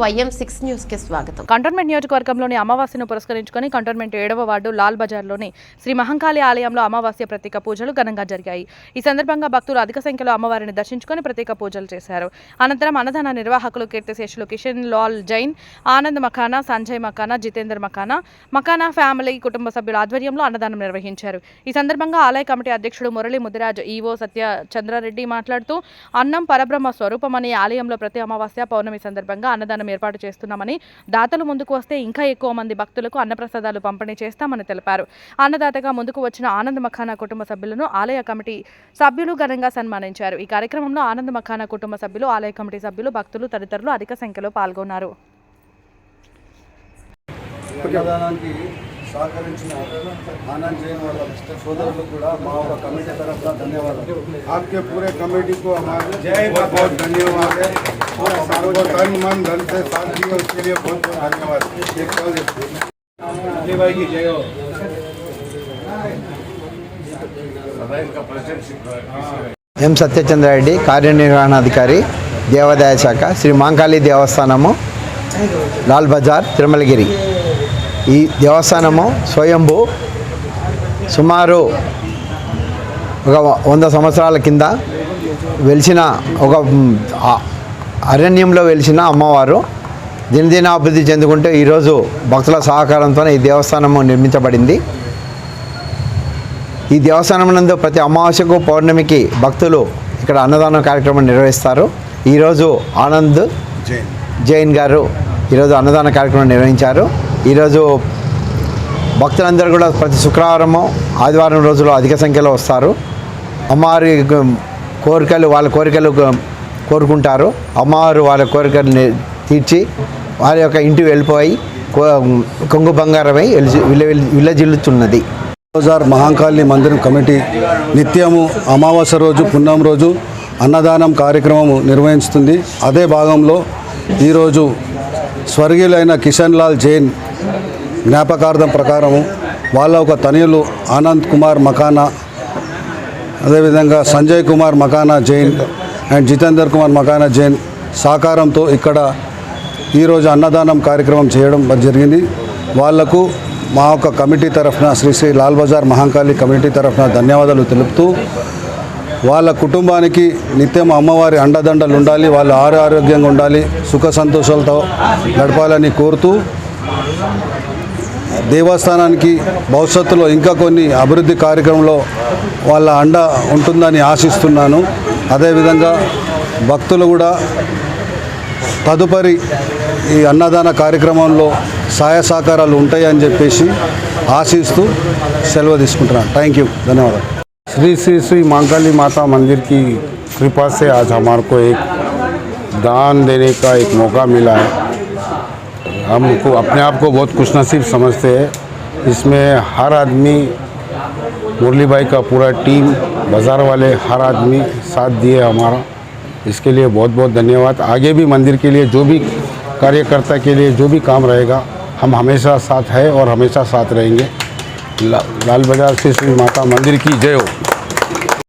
YM six న్యూస్కి స్వాగతం. Cantonment నియోజకవర్గంలోని అమావాస్యను పురస్కరించుకొని కంటోన్మెంట్ ఏడవ వార్డు లాల్ బజార్లోని శ్రీ మహంకాళి ఆలయంలో అమావాస్య ప్రత్యేక పూజలు ఘనంగా జరిగాయి. ఈ సందర్భంగా భక్తులు అధిక సంఖ్యలో అమ్మవారిని దర్శించుకొని ప్రత్యేక పూజలు చేశారు. అనంతరం అన్నదాన నిర్వాహకులు కీర్తిశేషులు కిషన్ లాల్ జైన్ ఆనంద్ మఖానా సంజయ్ మఖానా జితేందర్ మఖానా మఖానా ఫ్యామిలీ కుటుంబ సభ్యుల ఆధ్వర్యంలో అన్నదానం నిర్వహించారు. ఈ సందర్భంగా ఆలయ కమిటీ అధ్యక్షుడు మురళీ ముదిరాజ్ ఈవో సత్య చంద్రారెడ్డి మాట్లాడుతూ అన్నం పరబ్రహ్మ స్వరూపమని ఆలయంలో ప్రతి అమావాస్య పౌర్ణమి సందర్భంగా అన్నదానం ఏర్పాటు చేస్తున్నామని దాతలు ముందుకు వస్తే ఇంకా ఎక్కువ మంది భక్తులకు అన్నప్రసాదాలు పంపిణీ చేస్తామని తెలిపారు. అన్నదాతగా ముందుకు వచ్చిన ఆనంద్ మఖానా కుటుంబ సభ్యులను ఆలయ కమిటీ సభ్యులు ఘనంగా సన్మానించారు. ఈ కార్యక్రమంలో ఆనంద్ మఖానా కుటుంబ సభ్యులు ఆలయ కమిటీ సభ్యులు భక్తులు తదితరులు అధిక సంఖ్యలో పాల్గొన్నారు. సహకరించిన ఆనంద్ జైన్ వాళ్ళ సోదరులు కూడా మా ఒక कमेटी तरफ से धन्यवाद आपके पूरे कमेटी को हमारे बहुत बहुत धन्यवाद है और हमारे को तन मन धन से साथ दिए उसके लिए बहुत बहुत धन्यवाद एक कॉल है। भाई की जय हो ఎం సత్యచంద్రారెడ్డి కార్యనిర్వహణాధికారి దేవాదాయ శాఖ శ్రీ మాంకాళి దేవస్థానము లాల్ బజార్ తిరుమలగిరి ఈ దేవస్థానము స్వయంభూ సుమారు ఒక వంద సంవత్సరాల కింద వెలిసిన ఒక అరణ్యంలో వెలిసిన అమ్మవారు. దినదినాభివృద్ధి చెందుకుంటూ ఈరోజు భక్తుల సహకారంతో ఈ దేవస్థానము నిర్మించబడింది. ఈ దేవస్థానం నందు ప్రతి అమావాస్యకు పౌర్ణమికి భక్తులు ఇక్కడ అన్నదాన కార్యక్రమం నిర్వహిస్తారు. ఈరోజు ఆనంద్ జైన్ గారు ఈరోజు అన్నదాన కార్యక్రమం నిర్వహించారు. ఈరోజు భక్తులందరూ కూడా ప్రతి శుక్రవారము ఆదివారం రోజులో అధిక సంఖ్యలో వస్తారు. అమ్మవారి కోరికలు వాళ్ళ కోరికలు కోరుకుంటారు. అమ్మవారు వాళ్ళ కోరికలు తీర్చి వారి యొక్క ఇంటికి వెళ్ళిపోయి కో- కొంగు బంగారమై విలజి- విలజిల్లుతున్నది బజార్ మహాంకాళి మందిరం కమిటీ నిత్యము అమావాస్య రోజు పున్నం రోజు అన్నదానం కార్యక్రమం నిర్వహిస్తుంది అదే భాగంలో ఈరోజు స్వర్గీయులైన కిషన్ లాల్ జైన్ జ్ఞాపకార్థం ప్రకారము వాళ్ళ ఒక తనయులు ఆనంద్ కుమార్ మకానా అదేవిధంగా సంజయ్ కుమార్ మకానా జైన్ అండ్ జితేందర్ కుమార్ మకానా జైన్ సహకారంతో ఇక్కడ ఈరోజు అన్నదానం కార్యక్రమం చేయడం జరిగింది. వాళ్ళకు మా యొక్క కమిటీ తరఫున శ్రీ శ్రీ లాల్ బజార్ మహాంకాళి కమిటీ తరఫున ధన్యవాదాలు తెలుపుతూ వాళ్ళ కుటుంబానికి నిత్యం అమ్మవారి అండదండలు ఉండాలి వాళ్ళు ఆరు ఆరోగ్యంగా ఉండాలి సుఖ సంతోషాలతో గడపాలని కోరుతూ దేవస్థానానికి భవిష్యత్తులో ఇంకా కొన్ని అభివృద్ధి కార్యక్రమంలో వాళ్ళ అండ ఉంటుందని ఆశిస్తున్నాను అదేవిధంగా భక్తులు కూడా తదుపరి ఈ అన్నదాన కార్యక్రమంలో సహాయ సహకారాలు ఉంటాయని చెప్పేసి ఆశిస్తూ సెలవు తీసుకుంటున్నాను థ్యాంక్ యూ ధన్యవాదాలు श्री श्री श्री मांकाली माता मंदिर की कृपा से आज हमारे को एक दान देने का एक मौका मिला है हमको अपने आप को बहुत खुश नसीब समझते हैं। इसमें हर आदमी मुरली भाई का पूरा टीम बाज़ार वाले हर आदमी साथ दिए हमारा। इसके लिए बहुत बहुत धन्यवाद। आगे भी मंदिर के लिए जो भी कार्यकर्ता के लिए जो भी काम रहेगा हम हमेशा साथ है और हमेशा साथ रहेंगे। ला, लाल बाज़ार से श्री माता मंदिर की जय हो।